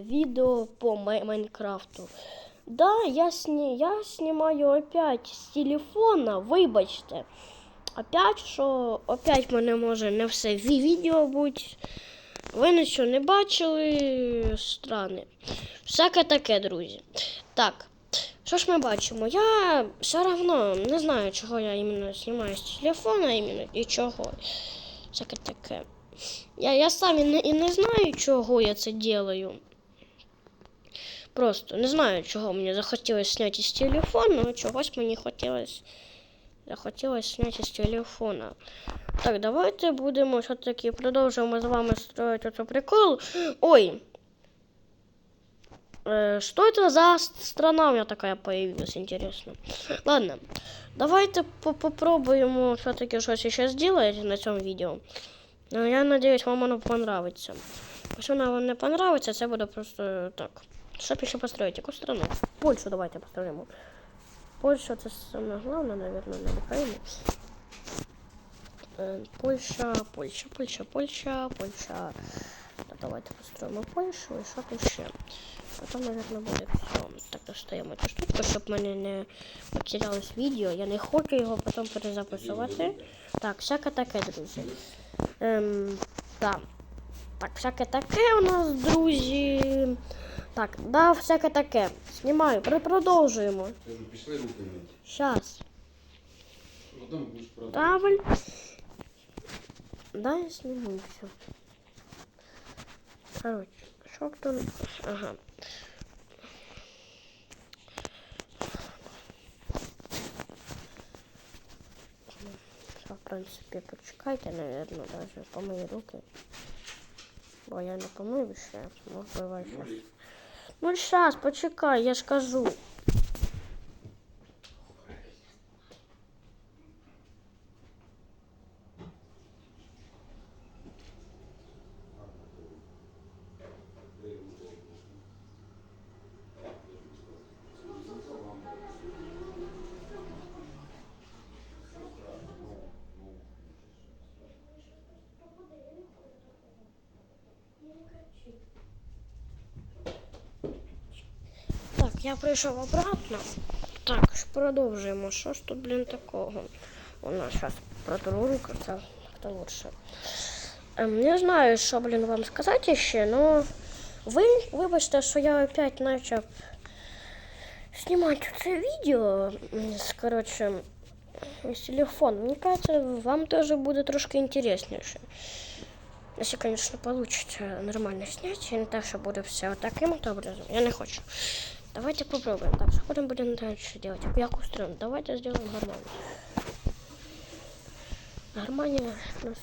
видео по Майнкрафту. Да, я, сні... я знімаю опять з телефона, вибачте. Опять, що опять мене може не все відео бути. Ви нічого не бачили. Страни. Всяке таке, друзі. Так. Що ж ми бачимо? Я все одно не знаю, чого я іменно знімаю з телефона іменно і чого. Всяке таке. Я, я сам і не, і не знаю, чого я це делаю. Просто не знаю, чого мені захотілося зняти з телефону, але чогось мені хотілося. Захотілося зняти з телефона. Так, давайте будемо все-таки продовжуємо з вами строїти цей прикол. Ой. Э, что это за с- страна у меня такая появилась, интересно. Ладно, давайте по- попробуем все-таки что-то сейчас сделать на этом видео. Ну, я надеюсь, вам оно понравится. Если оно вам не понравится, это будет просто так. Что еще построить? Какую страну? Польшу давайте построим. Польша это самое главное, наверное, на Украине. Польша, Польша, Польша, Польша, Польша. Так, давайте построим Польшу и что-то еще. Потом, наверное, буде все. Так достаємо цю штучку, в мене не потерялось відео. Я не хочу його потім перезаписувати. Так, всяке таке, друзі. Ем, да. Так, всяке таке у нас, друзі. Так, да, всяке таке. Знімаю, Пр- продовжуємо. Кажу, пішли руки мити. Щас. Потім будеш. Правильно. Да, я сниму все. Короче, что кто... Ага. Все, в принципе, почекайте, наверное, даже помою руки. Бо я не помию ще, можливо, щас. Ну, сейчас, почекай, я ж кажу. Я прийшов обратно. Так, продовжуємо. Що ж тут, блін, такого? У нас зараз протру руки, це хто лучше. Ем, не знаю, що, блін, вам сказати ще, но ви, вибачте, що я опять почав знімати це відео. з, Коротше, з телефону. Мені кажется, вам теж буде трошки інтересніше. Если, конечно, получится нормально снять, и что буду все вот таким вот образом. Я не хочу. Давайте попробуем. Так, что потом будем дальше делать? Як устроим? Давайте сделаем гармонию. Гармония нас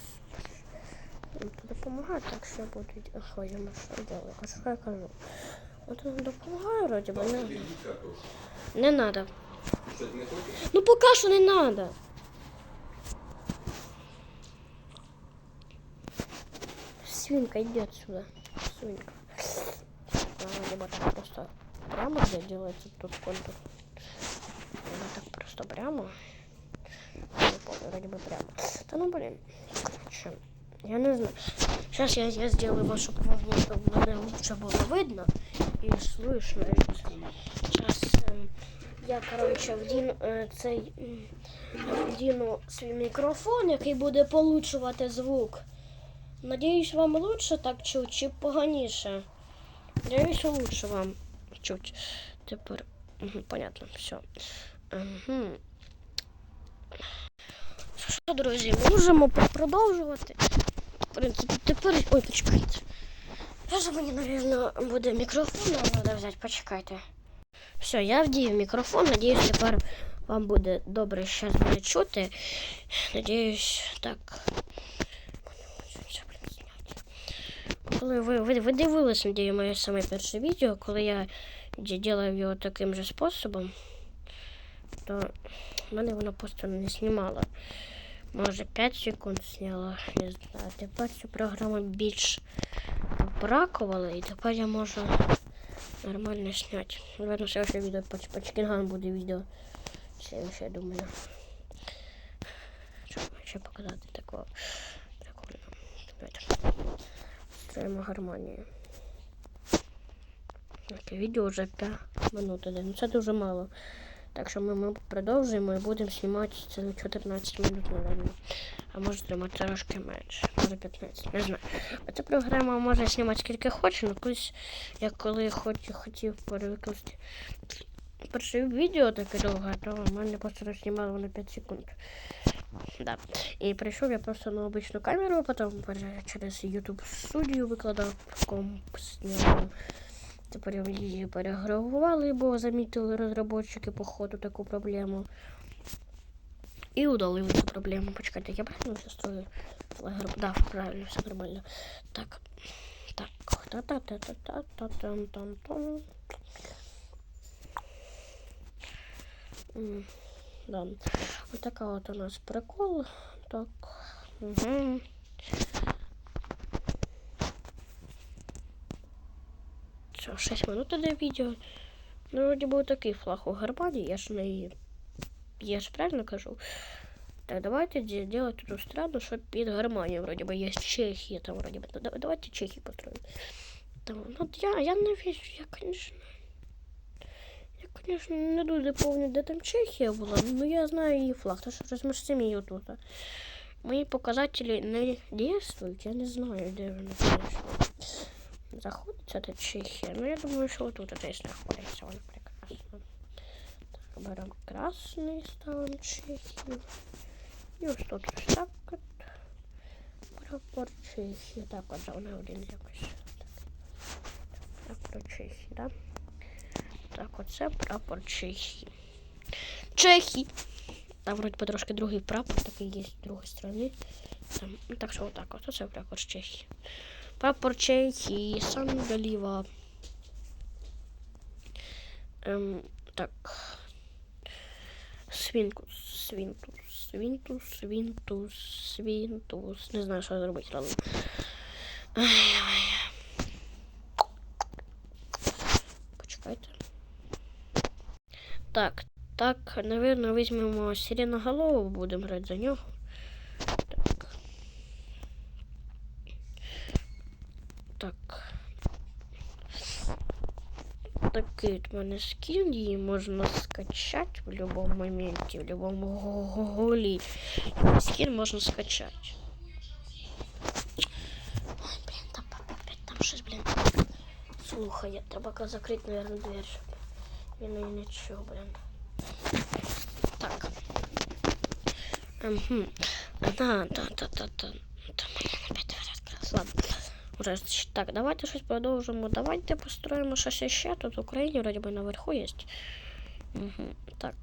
допомагає, так що я буду ходимо, що делаю. А що я кажу? От нам допомагає, вроде бы, не, Ідіть картошку. не надо. Що, ти не хочеш? Ну пока что не надо. Свинка, иди отсюда. Свинка. А, либо так просто прямо где делается тут контур. Либо так просто прямо. Не помню, вроде бы прямо. Да ну блин. Короче, я не знаю. Сейчас я, я сделаю его, чтобы мне лучше было видно и слышно. Сейчас я, короче, вдіну е, цей м, вдіну свій мікрофон, який буде получувати звук. Надіюсь, вам лучше так чуть чи поганіше. Надіюсь, лучше вам чуть. Тепер. Угу, понятно, все. Угу. Що, друзі, можемо продовжувати. В принципі, тепер. Ой, почекайте. Зараз мені, мабуть, буде мікрофон, треба взяти, почекайте. Все, я вдію мікрофон. Надіюсь, тепер вам буде добре буде чути. Надіюсь, так. Зняти? Коли ви, ви, ви дивились, надію, моє саме перше відео, коли я ділав його таким же способом, то в мене воно просто не знімало. Може 5 секунд зняло, не знаю. Тепер цю програму більш бракувала, і тепер я можу нормально снять. Наверное, следующее видео по, по Чикинган буде відео. Следующее, я думаю. Що ще показати такого Строїмо гармонію. Відео вже 5 минут. Ну це дуже мало. Так що ми, ми продовжуємо і будемо знімати це на 14 минут, мабуть. А може тримати трошки менше. Може 15, не знаю. А ця програма може знімати скільки хоче, але колись я коли хоч, хотів перевикласти перше відео таке довге, то в мене просто знімало на 5 секунд. Да. І прийшов я просто на обичну камеру, потім через YouTube студію викладав комп зняв. Тепер її перегравували, бо замітили по ходу таку проблему. І удалили цю проблему. Почекайте, я правильно все строю? Да, правильно, все нормально. Так. Так. Та-та-та-та-та-та-там-там-там. М, Да. Вот такая вот у нас прикол. Так. Угу. Що, 6 минут іде відео. Ну, вроді був такий флаг у Германії, я ж не. Я ж правильно кажу. Так, давайте де- делать эту страну, что під Германію, вроде бы, есть Чехия, там вроде бы. Ну, да- Давайте Чехию построим. Там, ну, от я, я не вижу, я, конечно, я, конечно, не дуже помню, де там Чехія була, но я знаю її флаг, то що розмістимо її тут. Мої показателі не действують, я не знаю, де вони конечно. Заходиться тут Чехія. Ну, я думаю, що отут десь знаходиться, воно прекрасно. Так, беремо красний, ставимо Чехію. І ось тут ось так от. Прапор Чехії. Так, от вони один якось. Так, прапор Чехії, да? Так, оце прапор Чехії. Чехії! Там вроді трошки другий прапор, такий є з другої сторони. Там, ну, так що отак, от оце прапор Чехії. Прапор Чехії, Сангаліва. Ем, так. Свінкус, свінтус, свінтус, свінтус, свінтус. Не знаю, що зробити, ладно. Ай-ай. Почекайте. Так, так, наверное, візьмемо сиреноголову, будемо грати за нього. Так. Так. Такий от мене скін, її можна скачати в будь-якому моменті, в будь-якому го- го- голі. Скін можна скачати. Ой, блін, там, там, там, щось, блін. Слухає, треба закрити, наверное, двері, її не блін. Так. Угу. Да, да, да, да, да. Там я опять відкрилась. Ладно. Уже так, давайте щось продовжимо. Давайте построїмо щось ще. Тут в Україні вроді би наверху є. Угу. Так,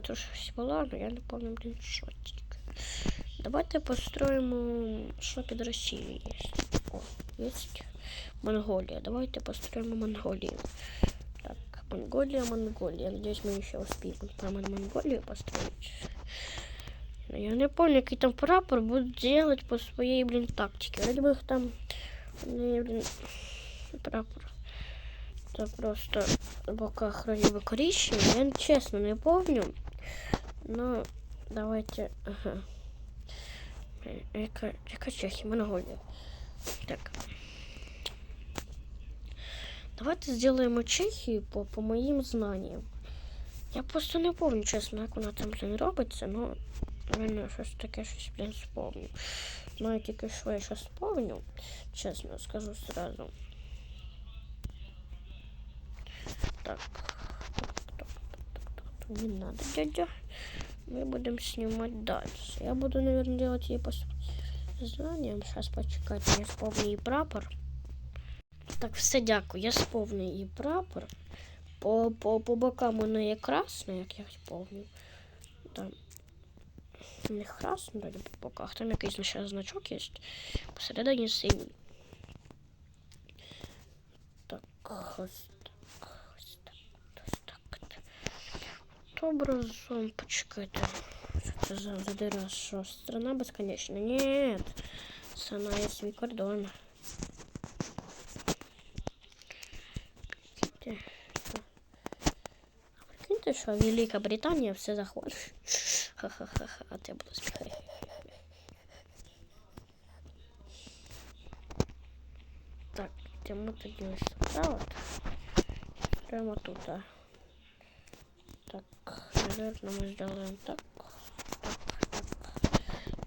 тут щось було, але я не пам'ятаю, блін, що тільки. Давайте построїмо, що під Росією є. О, є Монголія. Давайте построїмо Монголію. Монголия, Монголия. Надеюсь, мы еще успеем Мон- Монголию построить. Я не помню, який там прапор будуть делать по своей, блин, тактике. Вроде бы их там, не, блин, прапор. Это просто в боках вроде бы коричневый. Я честно не помню. Но давайте, ага. Э, Яка, яка Чехія, Монголія. Так. Давайте сделаем Чехию по, по моим знаниям. Я просто не помню, чесно, як вона там, блін, робиться, ну, реально, щось таке, щось, блін, спомню. Ну, тільки що я щось спомню, чесно, скажу сразу. Так. Не надо, дядя. Мы будем снимать дальше. Я буду, наверное, делать ей по знаниям. Сейчас почекайте, я вспомню и прапор. Так, все дякую. Я сповнив і прапор. По, по, по бокам воно є красне, як я. Там не красне, вроде по боках. Там якийсь ще значок є. Посередині синій. Так, ось так, ось так, ось так. от. Образом, почекайте. Що це за, за дира? Що? Страна безконечна? Ні. Страна є свій кордон. що Велика Британія все захоче. Ха-ха-ха, а ти буду сміхати. Так, йдемо тоді ось сюди от. Прямо тут. а. Так, наверное, мы сделаем так. Так, так.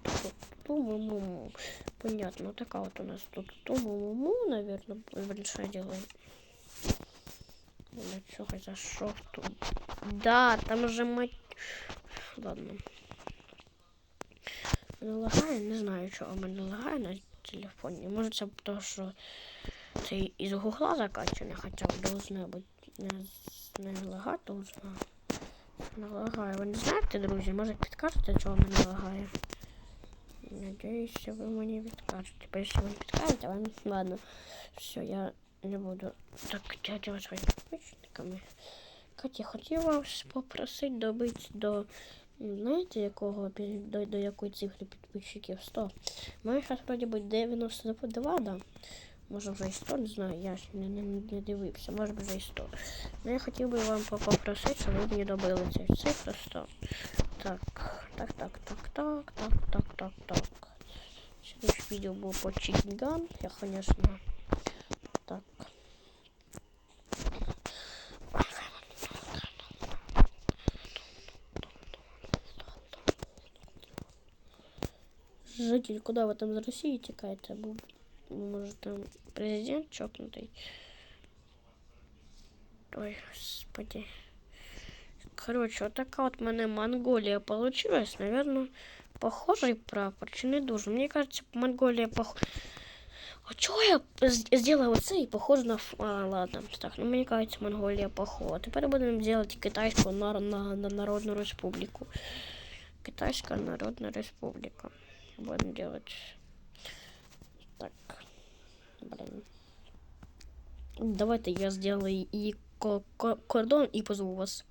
Тут, ту-му-му-му. Понятно, такая вот у нас тут ту-му-му-му, наверное, большая делаем. Для чего зашел тут? Да, там же мать... Ладно. Не лагає, не знаю, чого мене лагає на телефоні. Може це тому, що це із гугла закачане, хоча б должно бути не, не лагати должно. Не лагає. Ви не знаєте, друзі? Може підкажете, чого мене лагає? Надіюсь, ви мені відкажете. Якщо ви не підкажете, вам ладно. Все, я не буду так дядя своїми підписчиками. Катя, хотів вас попросити добити до, знаєте, якого, до, до якої цифри підписчиків? 100. У мене зараз вроді би 92, да? Може вже і 100, не знаю, я не, не, не дивився, може вже і 100. Ну я хотів би вам по- попросити, щоб ви мені добили цю цифру 100. Так, так, так, так, так, так, так, так, так. Следующее видео было по Чикинган. Я, конечно, так. Житель, куда вы там из России текаете? Был, может, там президент чокнутый? Ой, господи. Короче, вот такая вот мене Монголия получилась. Наверное, похожий прапор, чи не дуже. Мені кажется, Монголия пох... А чого я з- зробила оце і похоже на... ф- А, ладно, так, ну мені кажется, Монголія похожа. Тепер будемо делать Китайську на, на, на Народну Республіку. Китайська Народна Республіка. Будем делать... Так. Блин. Давайте я сделаю и ко- ко- кордон и позову вас.